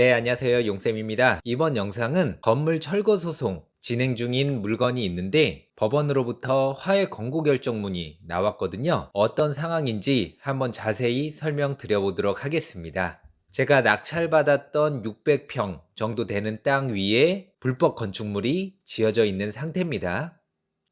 네, 안녕하세요. 용쌤입니다. 이번 영상은 건물 철거 소송 진행 중인 물건이 있는데 법원으로부터 화해 권고 결정문이 나왔거든요. 어떤 상황인지 한번 자세히 설명드려보도록 하겠습니다. 제가 낙찰받았던 600평 정도 되는 땅 위에 불법 건축물이 지어져 있는 상태입니다.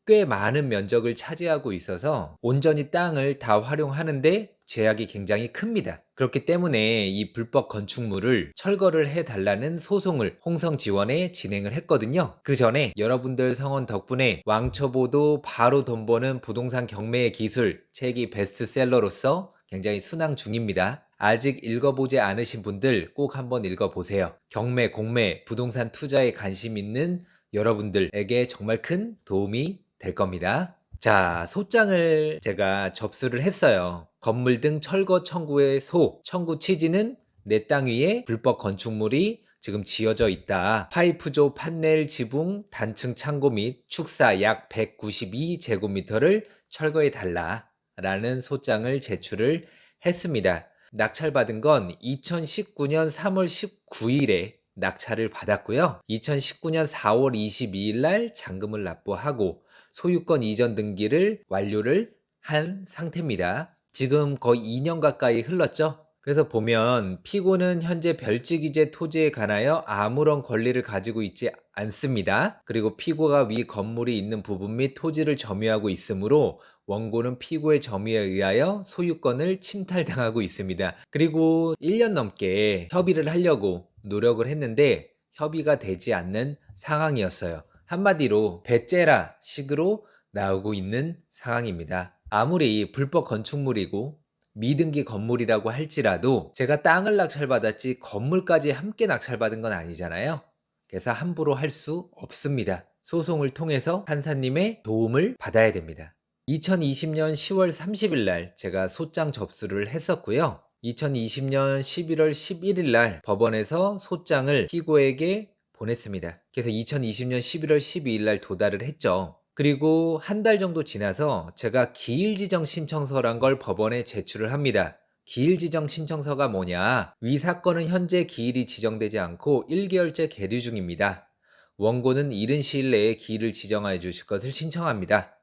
꽤 많은 면적을 차지하고 있어서 온전히 땅을 다 활용하는데 제약이 굉장히 큽니다. 그렇기 때문에 이 불법 건축물을 철거를 해달라는 소송을 홍성지원에 진행을 했거든요. 그 전에 여러분들 성원 덕분에 왕초보도 바로 돈 버는 부동산 경매의 기술 책이 베스트셀러로서 굉장히 순항 중입니다. 아직 읽어보지 않으신 분들 꼭 한번 읽어보세요. 경매, 공매, 부동산 투자에 관심 있는 여러분들에게 정말 큰 도움이 될 겁니다. 자, 소장을 제가 접수를 했어요. 건물 등 철거 청구의 소, 청구 취지는 내 땅 위에 불법 건축물이 지금 지어져 있다. 파이프조 판넬 지붕 단층 창고 및 축사 약 192제곱미터를 철거해 달라. 라는 소장을 제출을 했습니다. 낙찰받은 건 2019년 3월 19일에 낙찰을 받았고요. 2019년 4월 22일 날 잔금을 납부하고 소유권 이전 등기를 완료를 한 상태입니다. 지금 거의 2년 가까이 흘렀죠? 그래서 보면 피고는 현재 별지기재 토지에 관하여 아무런 권리를 가지고 있지 않습니다. 그리고 피고가 위 건물이 있는 부분 및 토지를 점유하고 있으므로 원고는 피고의 점유에 의하여 소유권을 침탈당하고 있습니다. 그리고 1년 넘게 협의를 하려고 노력을 했는데 협의가 되지 않는 상황이었어요. 한마디로 배째라 식으로 나오고 있는 상황입니다. 아무리 불법 건축물이고 미등기 건물이라고 할지라도 제가 땅을 낙찰받았지 건물까지 함께 낙찰받은 건 아니잖아요. 그래서 함부로 할 수 없습니다. 소송을 통해서 판사님의 도움을 받아야 됩니다. 2020년 10월 30일 날 제가 소장 접수를 했었고요. 2020년 11월 11일 날 법원에서 소장을 피고에게 보냈습니다. 그래서 2020년 11월 12일 날 도달을 했죠. 그리고 한 달 정도 지나서 제가 기일 지정 신청서란 걸 법원에 제출을 합니다. 기일 지정 신청서가 뭐냐? 위 사건은 현재 기일이 지정되지 않고 1개월째 계류 중입니다. 원고는 이른 시일 내에 기일을 지정하여 주실 것을 신청합니다.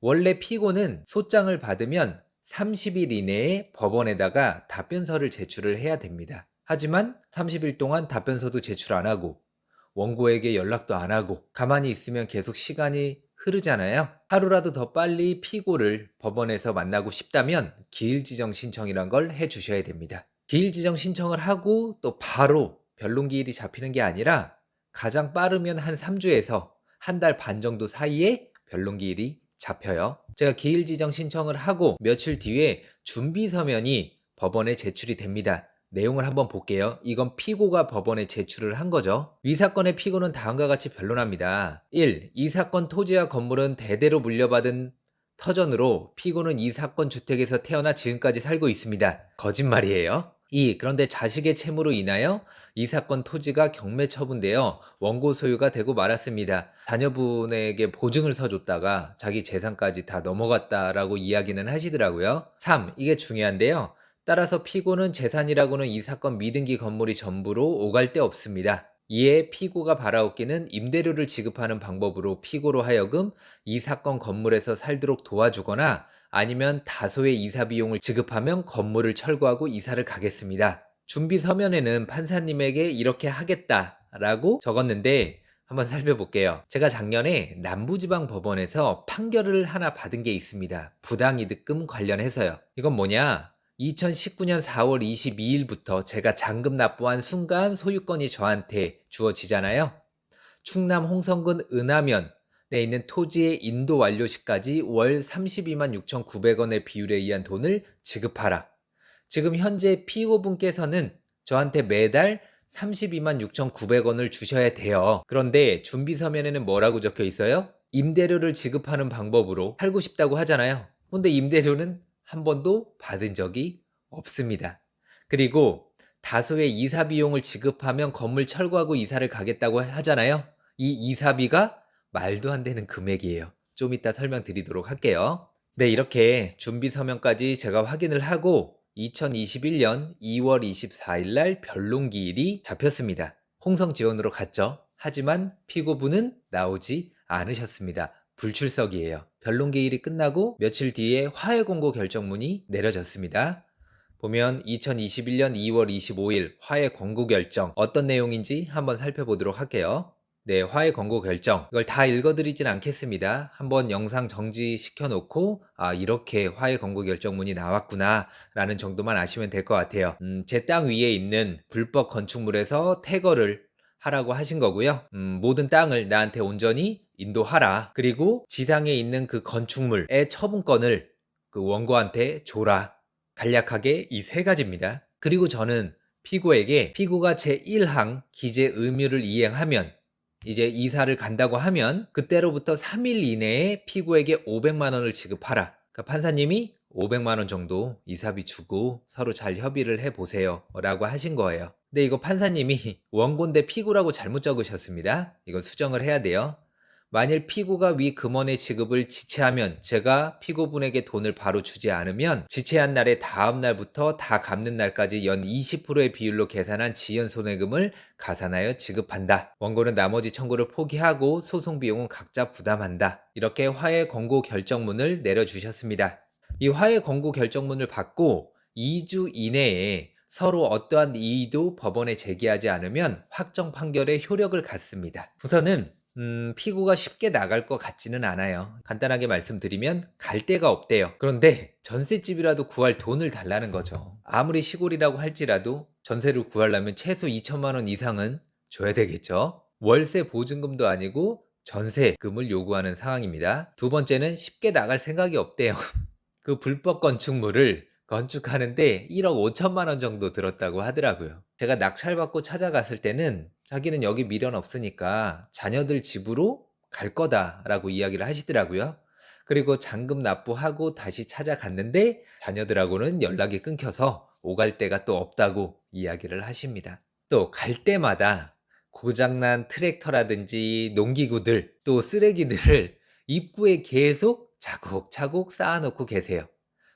원래 피고는 소장을 받으면 30일 이내에 법원에다가 답변서를 제출을 해야 됩니다. 하지만 30일 동안 답변서도 제출 안 하고 원고에게 연락도 안 하고 가만히 있으면 계속 시간이 흐르잖아요. 하루라도 더 빨리 피고를 법원에서 만나고 싶다면 기일 지정 신청이란 걸 해 주셔야 됩니다. 기일 지정 신청을 하고 또 바로 변론 기일이 잡히는 게 아니라 가장 빠르면 한 3주에서 한 달 반 정도 사이에 변론 기일이 잡혀요. 제가 기일 지정 신청을 하고 며칠 뒤에 준비 서면이 법원에 제출이 됩니다. 내용을 한번 볼게요. 이건 피고가 법원에 제출을 한 거죠. 위 사건의 피고는 다음과 같이 변론합니다. 1. 이 사건 토지와 건물은 대대로 물려받은 터전으로 피고는 이 사건 주택에서 태어나 지금까지 살고 있습니다. 거짓말이에요. 2. 그런데 자식의 채무로 인하여 이 사건 토지가 경매 처분되어 원고 소유가 되고 말았습니다. 자녀분에게 보증을 서줬다가 자기 재산까지 다 넘어갔다라고 이야기는 하시더라고요. 3. 이게 중요한데요. 따라서 피고는 재산이라고는 이 사건 미등기 건물이 전부로 오갈 데 없습니다. 이에 피고가 바라옵기는 임대료를 지급하는 방법으로 피고로 하여금 이 사건 건물에서 살도록 도와주거나 아니면 다소의 이사 비용을 지급하면 건물을 철거하고 이사를 가겠습니다. 준비 서면에는 판사님에게 이렇게 하겠다라고 적었는데 한번 살펴볼게요. 제가 작년에 남부지방 법원에서 판결을 하나 받은 게 있습니다. 부당이득금 관련해서요. 이건 뭐냐? 2019년 4월 22일부터 제가 잔금 납부한 순간 소유권이 저한테 주어지잖아요. 충남 홍성군 은하면에 있는 토지의 인도 완료 시까지 월 32만 6,900원의 비율에 의한 돈을 지급하라. 지금 현재 피고분께서는 저한테 매달 32만 6,900원을 주셔야 돼요. 그런데 준비 서면에는 뭐라고 적혀 있어요? 임대료를 지급하는 방법으로 살고 싶다고 하잖아요. 근데 임대료는 한 번도 받은 적이 없습니다. 그리고 다소의 이사 비용을 지급하면 건물 철거하고 이사를 가겠다고 하잖아요. 이 이사비가 말도 안 되는 금액이에요. 좀 이따 설명드리도록 할게요. 네, 이렇게 준비 서면까지 제가 확인을 하고 2021년 2월 24일 날 변론기일이 잡혔습니다. 홍성 지원으로 갔죠. 하지만 피고부는 나오지 않으셨습니다. 불출석이에요. 변론기일이 끝나고 며칠 뒤에 화해 공고 결정문이 내려졌습니다. 보면 2021년 2월 25일 화해 권고 결정 어떤 내용인지 한번 살펴보도록 할게요. 네, 화해 권고 결정. 이걸 다 읽어드리진 않겠습니다. 한번 영상 정지시켜 놓고, 아, 이렇게 화해 권고 결정문이 나왔구나, 라는 정도만 아시면 될 것 같아요. 음, 제 땅 위에 있는 불법 건축물에서 퇴거를 하라고 하신 거고요. 음, 모든 땅을 나한테 온전히 인도하라. 그리고 지상에 있는 그 건축물의 처분권을 그 원고한테 줘라. 간략하게 이 세 가지입니다. 그리고 저는 피고에게 피고가 제1항 기재 의무를 이행하면 이제 이사를 간다고 하면 그때로부터 3일 이내에 피고에게 500만 원을 지급하라. 그러니까 판사님이 500만 원 정도 이사비 주고 서로 잘 협의를 해 보세요. 라고 하신 거예요. 근데 이거 판사님이 원고인데 피고라고 잘못 적으셨습니다. 이거 수정을 해야 돼요. 만일 피고가 위 금원의 지급을 지체하면 제가 피고분에게 돈을 바로 주지 않으면 지체한 날의 다음 날부터 다 갚는 날까지 연 20%의 비율로 계산한 지연 손해금을 가산하여 지급한다. 원고는 나머지 청구를 포기하고 소송 비용은 각자 부담한다. 이렇게 화해 권고 결정문을 내려주셨습니다. 이 화해 권고 결정문을 받고 2주 이내에 서로 어떠한 이의도 법원에 제기하지 않으면 확정 판결의 효력을 갖습니다. 우선은 음, 피고가 쉽게 나갈 것 같지는 않아요. 간단하게 말씀드리면 갈 데가 없대요. 그런데 전셋집이라도 구할 돈을 달라는 거죠. 아무리 시골이라고 할지라도 전세를 구하려면 최소 2천만 원 이상은 줘야 되겠죠. 월세 보증금도 아니고 전세금을 요구하는 상황입니다. 두 번째는 쉽게 나갈 생각이 없대요. 그 불법 건축물을 건축하는데 1억 5천만 원 정도 들었다고 하더라고요. 제가 낙찰받고 찾아갔을 때는 자기는 여기 미련 없으니까 자녀들 집으로 갈 거다라고 이야기를 하시더라고요. 그리고 잔금 납부하고 다시 찾아갔는데 자녀들하고는 연락이 끊겨서 오갈 데가 또 없다고 이야기를 하십니다. 또 갈 때마다 고장난 트랙터라든지 농기구들 또 쓰레기들을 입구에 계속 차곡차곡 쌓아놓고 계세요.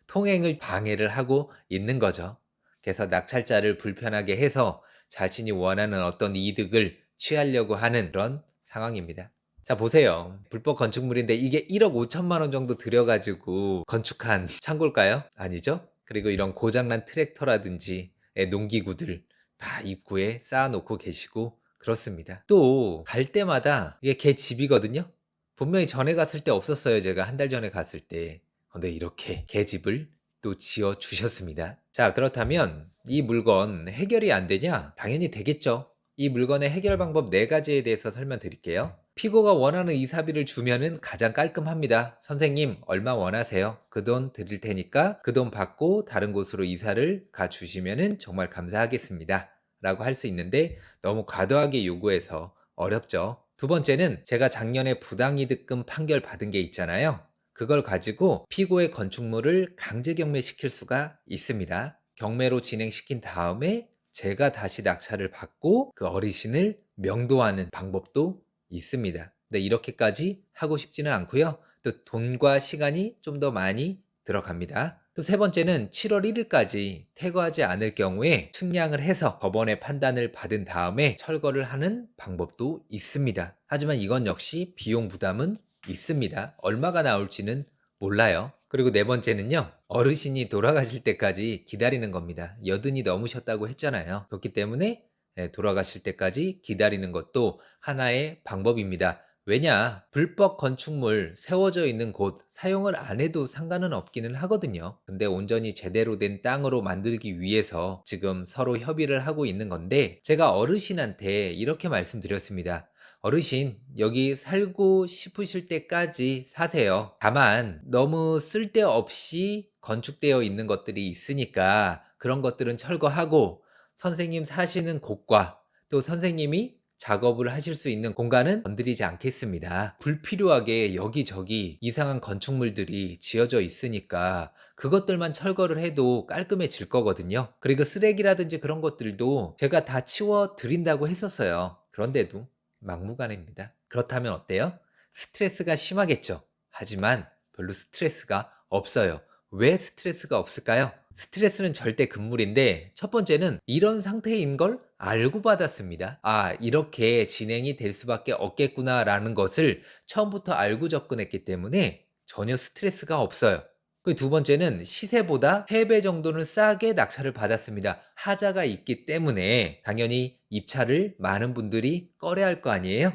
통행을 방해를 하고 있는 거죠. 그래서 낙찰자를 불편하게 해서 자신이 원하는 어떤 이득을 취하려고 하는 그런 상황입니다. 자, 보세요. 불법 건축물인데 이게 1억 5천만 원 정도 들여가지고 건축한 창고일까요? 아니죠? 그리고 이런 고장난 트랙터라든지 농기구들 다 입구에 쌓아놓고 계시고 그렇습니다. 또 갈 때마다 이게 걔 집이거든요. 분명히 전에 갔을 때 없었어요. 제가 한 달 전에 갔을 때. 근데 이렇게 개 집을 또 지어 주셨습니다. 자, 그렇다면 이 물건 해결이 안 되냐? 당연히 되겠죠. 이 물건의 해결 방법 네 가지에 대해서 설명드릴게요. 피고가 원하는 이사비를 주면은 가장 깔끔합니다. 선생님, 얼마 원하세요? 그 돈 드릴 테니까 그 돈 받고 다른 곳으로 이사를 가 주시면은 정말 감사하겠습니다. 라고 할 수 있는데 너무 과도하게 요구해서 어렵죠. 두 번째는 제가 작년에 부당이득금 판결 받은 게 있잖아요. 그걸 가지고 피고의 건축물을 강제 경매시킬 수가 있습니다. 경매로 진행시킨 다음에 제가 다시 낙찰을 받고 그 어르신을 명도하는 방법도 있습니다. 근데 이렇게까지 하고 싶지는 않고요. 또 돈과 시간이 좀 더 많이 들어갑니다. 또 세 번째는 7월 1일까지 퇴거하지 않을 경우에 측량을 해서 법원의 판단을 받은 다음에 철거를 하는 방법도 있습니다. 하지만 이건 역시 비용 부담은 있습니다. 얼마가 나올지는 몰라요. 그리고 네 번째는요. 어르신이 돌아가실 때까지 기다리는 겁니다. 여든이 넘으셨다고 했잖아요. 그렇기 때문에 예, 돌아가실 때까지 기다리는 것도 하나의 방법입니다. 왜냐? 불법 건축물 세워져 있는 곳 사용을 안 해도 상관은 없기는 하거든요. 근데 온전히 제대로 된 땅으로 만들기 위해서 지금 서로 협의를 하고 있는 건데 제가 어르신한테 이렇게 말씀드렸습니다. 어르신, 여기 살고 싶으실 때까지 사세요. 다만, 너무 쓸데없이 건축되어 있는 것들이 있으니까 그런 것들은 철거하고 선생님 사시는 곳과 또 선생님이 작업을 하실 수 있는 공간은 건드리지 않겠습니다. 불필요하게 여기저기 이상한 건축물들이 지어져 있으니까 그것들만 철거를 해도 깔끔해질 거거든요. 그리고 쓰레기라든지 그런 것들도 제가 다 치워 드린다고 했었어요. 그런데도 막무가내입니다. 그렇다면 어때요? 스트레스가 심하겠죠. 하지만 별로 스트레스가 없어요. 왜 스트레스가 없을까요? 스트레스는 절대 금물인데 첫 번째는 이런 상태인 걸 알고 받았습니다. 아, 이렇게 진행이 될 수밖에 없겠구나라는 것을 처음부터 알고 접근했기 때문에 전혀 스트레스가 없어요. 그 두 번째는 시세보다 3배 정도는 싸게 낙찰을 받았습니다. 하자가 있기 때문에 당연히 입찰을 많은 분들이 꺼려할 거 아니에요?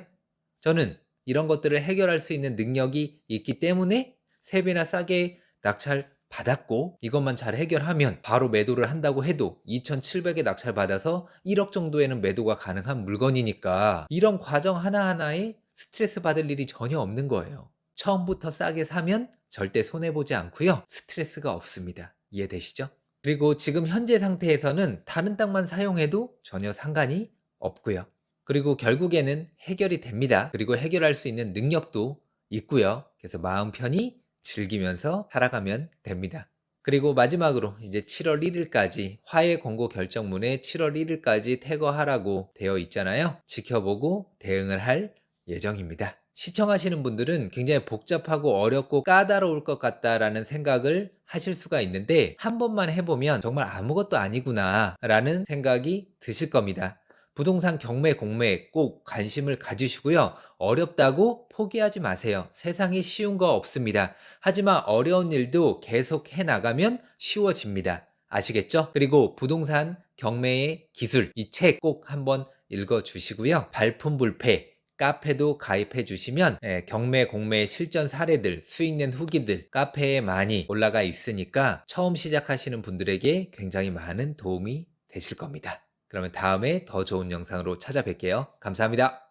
저는 이런 것들을 해결할 수 있는 능력이 있기 때문에 3배나 싸게 낙찰 받았고 이것만 잘 해결하면 바로 매도를 한다고 해도 2,700에 낙찰 받아서 1억 정도에는 매도가 가능한 물건이니까 이런 과정 하나하나에 스트레스 받을 일이 전혀 없는 거예요. 처음부터 싸게 사면 절대 손해보지 않고요. 스트레스가 없습니다. 이해되시죠? 그리고 지금 현재 상태에서는 다른 땅만 사용해도 전혀 상관이 없고요. 그리고 결국에는 해결이 됩니다. 그리고 해결할 수 있는 능력도 있고요. 그래서 마음 편히 즐기면서 살아가면 됩니다. 그리고 마지막으로 이제 7월 1일까지 화해 공고 결정문에 7월 1일까지 퇴거하라고 되어 있잖아요. 지켜보고 대응을 할 예정입니다. 시청하시는 분들은 굉장히 복잡하고 어렵고 까다로울 것 같다라는 생각을 하실 수가 있는데 한 번만 해보면 정말 아무것도 아니구나 라는 생각이 드실 겁니다. 부동산 경매 공매에 꼭 관심을 가지시고요. 어렵다고 포기하지 마세요. 세상에 쉬운 거 없습니다. 하지만 어려운 일도 계속 해 나가면 쉬워집니다. 아시겠죠? 그리고 부동산 경매의 기술 이 책 꼭 한번 읽어 주시고요. 발품 불패 카페도 가입해 주시면 예, 경매 공매 실전 사례들 수익 낸 후기들 카페에 많이 올라가 있으니까 처음 시작하시는 분들에게 굉장히 많은 도움이 되실 겁니다. 그러면 다음에 더 좋은 영상으로 찾아뵐게요. 감사합니다.